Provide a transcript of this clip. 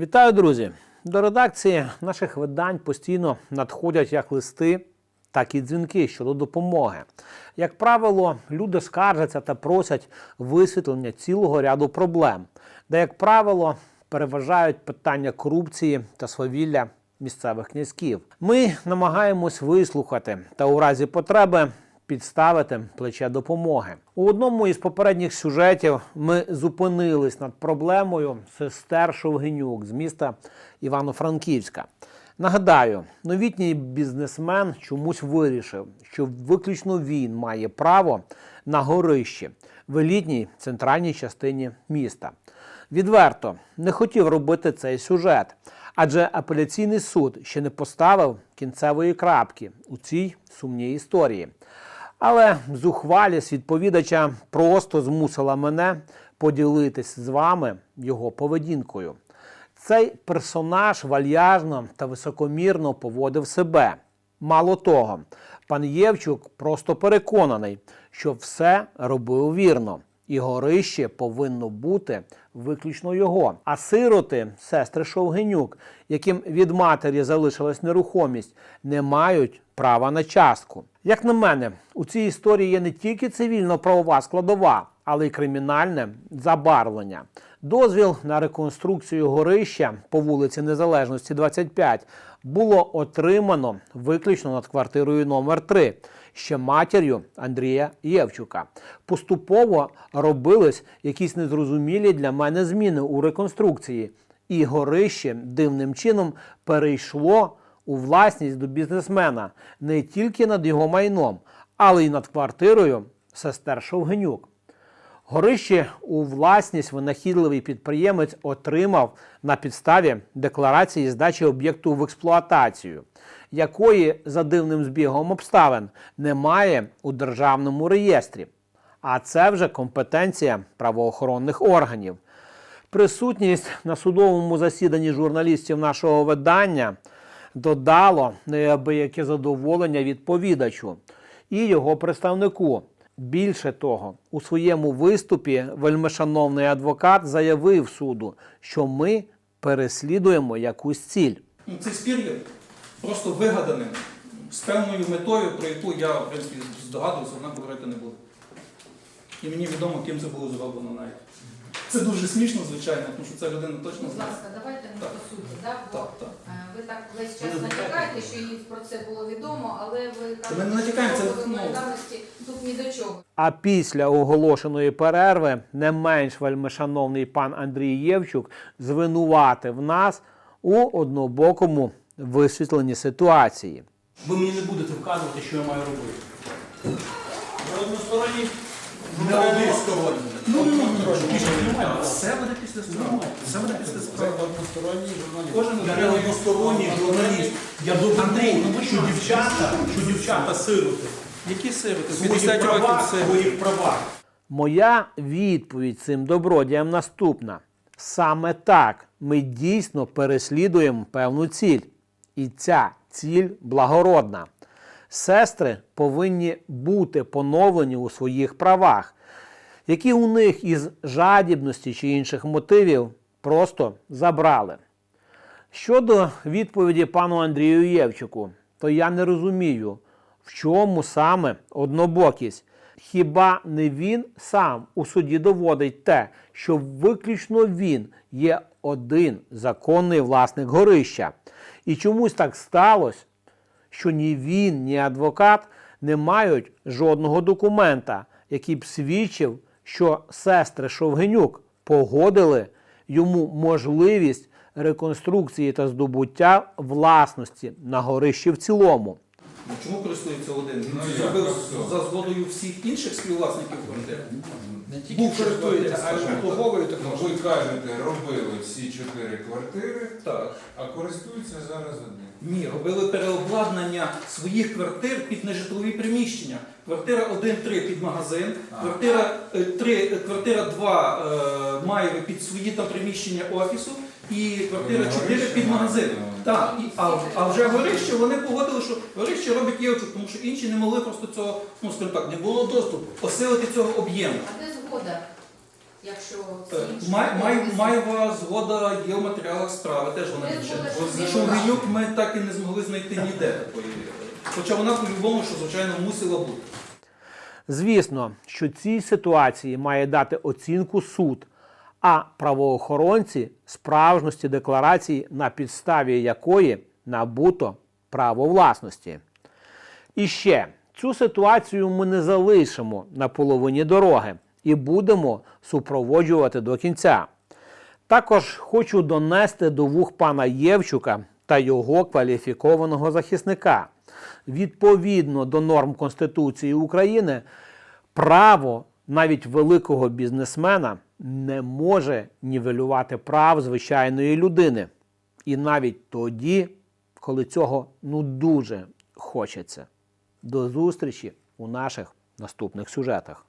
Вітаю, друзі! До редакції наших видань постійно надходять як листи, так і дзвінки щодо допомоги. Як правило, люди скаржаться та просять висвітлення цілого ряду проблем, де, як правило, переважають питання корупції та свавілля місцевих князьків. Ми намагаємось вислухати та у разі потреби підставити плече допомоги. У одному із попередніх сюжетів ми зупинились над проблемою сестер Шовгенюк з міста Івано-Франківська. Нагадаю, новітній бізнесмен чомусь вирішив, що виключно він має право на горище в елітній центральній частині міста. Відверто не хотів робити цей сюжет, адже апеляційний суд ще не поставив кінцевої крапки у цій сумній історії. Але зухвалість відповідача просто змусила мене поділитись з вами його поведінкою. Цей персонаж вальяжно та високомірно поводив себе. Мало того, пан Євчук просто переконаний, що все робив вірно, і горище повинно бути виключно його. А сироти, сестри Шовгенюк, яким від матері залишилась нерухомість, не мають права на частку. Як на мене, у цій історії є не тільки цивільно-правова складова, але й кримінальне забарвлення. Дозвіл на реконструкцію горища по вулиці Незалежності 25 було отримано виключно над квартирою номер 3 ще матір'ю Андрія Євчука. Поступово робились якісь незрозумілі для мене зміни у реконструкції, і горище дивним чином перейшло у власність до бізнесмена не тільки над його майном, але й над квартирою сестер Шовгенюк. Горище у власність винахідливий підприємець отримав на підставі декларації здачі об'єкту в експлуатацію, якої за дивним збігом обставин немає у державному реєстрі. А це вже компетенція правоохоронних органів. Присутність на судовому засіданні журналістів нашого видання додало неабияке задоволення відповідачу і його представнику. Більше того, у своєму виступі вельмишановний адвокат заявив суду, що ми переслідуємо якусь ціль. Ну, Цей спір є просто вигаданим, з певною метою, про яку я в принципі, здогадувався, вона говорити не буде. І мені відомо, ким це було зроблено навіть. Це дуже смішно, звичайно, тому що ця людина точно Будь ласка, давайте ми Так. по суті. Да? Бо, Так, так. е, ви так весь час натякаєте, що їй про це було відомо, але ви не натякаємо, це, що ну- ні до чого. А після оголошеної перерви не менш вельмишановний пан Андрій Євчук звинуватив нас у однобокому висвітленні ситуації. Ви мені не будете вказувати, що я маю робити. Ви односторонні. Не односторонні. Ну, ну, ну. Все буде після справи. Все буде після справи. односторонній журналіст. Кожен Я не односторонній журналіст. Я Андрій, ну що що? дівчата, що дівчата сироти. Які сироти? Свої 50 права, років все. своїх правах. Моя відповідь цим добродіям наступна: саме так ми дійсно переслідуємо певну ціль. І ця ціль благородна. Сестри повинні бути поновлені у своїх правах, які у них із жадібності чи інших мотивів просто забрали. Щодо відповіді пану Андрію Євчуку, то я не розумію, чому саме однобокість. Хіба не він сам у суді доводить те, що виключно він є один законний власник горища. І чомусь так сталося, що ні він, ні адвокат не мають жодного документа, який б свідчив, що сестри Шовгенюк погодили йому можливість реконструкції та здобуття власності на горищі в цілому. Ну, Чому користується один? Він Ну, це як? зробив Так, за згодою всіх інших співвласників квартир. Не тільки Був користується, а й обслуговує Ну, також. ви кажете, робили всі чотири квартири, Так. а користуються зараз одним. Ні, робили переобладнання своїх квартир під нежитлові приміщення. Квартира 1-3 під магазин, квартира 3, квартира 2 е, має під свої там приміщення офісу, і квартира 4 під магазин. Так, і, а, а вже горище вони погодили, що горище робить Євчук, тому що інші не могли просто цього, ну скажімо так, не було доступу, осилити цього об'єму. А де згода якщо Е, всі інші Май, май, згода є в матеріалах справи, теж вона Ось він Шовгенюк ми так і не змогли знайти ніде такої. Хоча вона по-любому, що звичайно мусила бути. Звісно, що цій ситуації має дати оцінку суд, а правоохоронці справжності декларації, на підставі якої набуто право власності. І ще цю ситуацію ми не залишимо на половині дороги і будемо супроводжувати до кінця. Також хочу донести до вух пана Євчука та його кваліфікованого захисника. Відповідно до норм Конституції України, право навіть великого бізнесмена не може нівелювати прав звичайної людини. І навіть тоді, коли цього ну дуже хочеться. До зустрічі у наших наступних сюжетах.